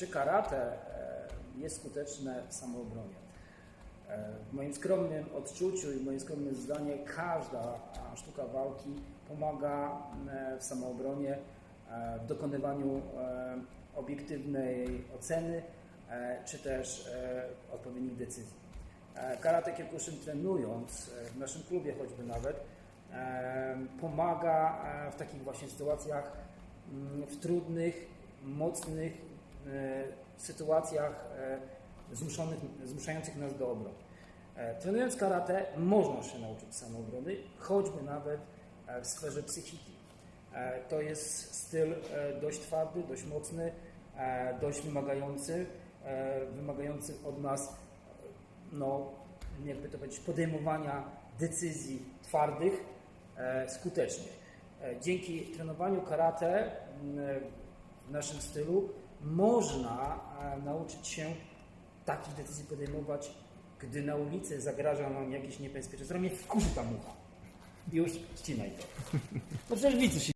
Czy karate e, jest skuteczne w samoobronie? E, W moim skromnym odczuciu i moim skromnym zdaniu każda sztuka walki pomaga e, w samoobronie, w dokonywaniu obiektywnej oceny czy też odpowiednich decyzji. Karate Kyokushin trenując w naszym klubie choćby nawet pomaga w takich właśnie sytuacjach mm, w trudnych, mocnych sytuacjach e, zmuszających nas do obrony. E, Trenując karate można się nauczyć samoobrony, choćby nawet e, w sferze psychiki. To jest styl dość twardy, dość mocny, dość wymagający, wymagający od nas no, jakby to powiedzieć, podejmowania decyzji twardych skutecznie. Dzięki trenowaniu karate w naszym stylu można e, nauczyć się takich decyzji podejmować, gdy na ulicy zagraża nam jakieś niebezpieczeństwo. Mnie wkurzy ta mucha. Już ścinaj to. No przecież widzisz,